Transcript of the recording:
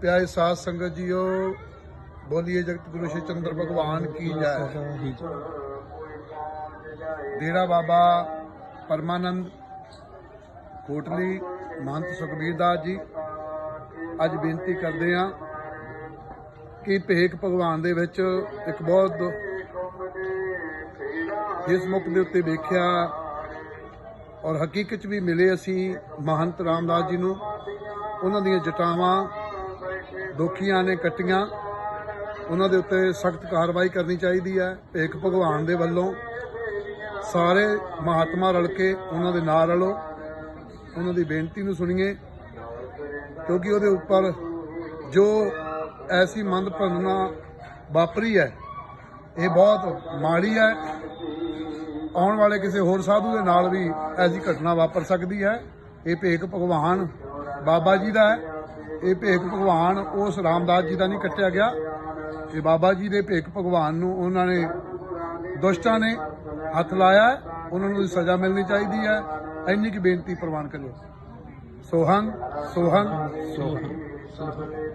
ਪਿਆਰੇ ਸਾਧ ਸੰਗਤ ਜੀਓ, ਬੋਲੀਏ ਜਗਤ ਗੁਰੂ ਸ਼੍ਰੀ ਚੰਦਰ ਭਗਵਾਨ ਕੀ ਜੈ। ਡੇਰਾ ਬਾਬਾ ਪਰਮਾਨੰਦ, ਕੋਟਲੀ, ਮਹੰਤ ਸੁਖਬੀਰ ਦਾਸ ਜੀ, ਅੱਜ ਬੇਨਤੀ ਕਰਦੇ ਹਾਂ ਕਿ ਭੇਖ ਭਗਵਾਨ ਦੇ ਵਿੱਚ ਇੱਕ ਬਹੁਤ ਇਸ ਮੁੱਖ ਦੇ ਉੱਤੇ ਵੇਖਿਆ ਔਰ ਹਕੀਕਤ ਵੀ ਮਿਲੇ ਅਸੀਂ ਮਹੰਤ ਰਾਮਦਾਸ ਜੀ ਨੂੰ, ਉਹਨਾਂ ਦੀਆਂ ਜਟਾਵਾਂ ਦੋਖੀਆਂ ਨੇ ਕੱਟੀਆਂ। ਉਹਨਾਂ ਦੇ ਉੱਤੇ ਸਖਤ ਕਾਰਵਾਈ ਕਰਨੀ ਚਾਹੀਦੀ ਹੈ। ਭੇਖ ਭਗਵਾਨ ਦੇ ਵੱਲੋਂ ਸਾਰੇ ਮਹਾਤਮਾ ਰਲ ਕੇ ਉਹਨਾਂ ਦੇ ਨਾਲ ਰਲੋ। ਉਹਨਾਂ ਦੀ ਬੇਨਤੀ ਨੂੰ ਸੁਣੀਏ। ਕਿਉਂਕਿ ਉਹਦੇ ਉੱਪਰ ਜੋ ਐਸੀ ਮੰਦ ਭੰਨਾ ਵਾਪਰੀ ਹੈ, ਇਹ ਬਹੁਤ ਮਾੜੀ ਹੈ। ਆਉਣ ਵਾਲੇ ਕਿਸੇ ਹੋਰ ਸਾਧੂ ਦੇ ਨਾਲ ਵੀ ਐਸੀ ਘਟਨਾ ਵਾਪਰ ਸਕਦੀ ਹੈ। ਇਹ ਭੇਖ ਭਗਵਾਨ ਬਾਬਾ ਜੀ ਦਾ ਹੈ। ਇਹ ਭੇਖ ਭਗਵਾਨ, ਉਸ ਰਾਮਦਾਸ ਜੀ ਦਾ ਨਹੀਂ ਕੱਟਿਆ ਗਿਆ। ਇਹ ਬਾਬਾ ਜੀ ਦੇ ਭੇਖ ਭਗਵਾਨ ਨੂੰ ਉਹਨਾਂ ਨੇ, ਦੁਸ਼ਟਾਂ ਨੇ ਹੱਥ ਲਾਇਆ ਉਹਨਾਂ ਨੂੰ ਸਜ਼ਾ ਮਿਲਣੀ ਚਾਹੀਦੀ ਹੈ। ਇੰਨੀ ਕੀ ਬੇਨਤੀ ਪ੍ਰਵਾਨ ਕਰਿਓ। ਸੋਹੰ ਸੋਹੰ ਸੋਹੰ।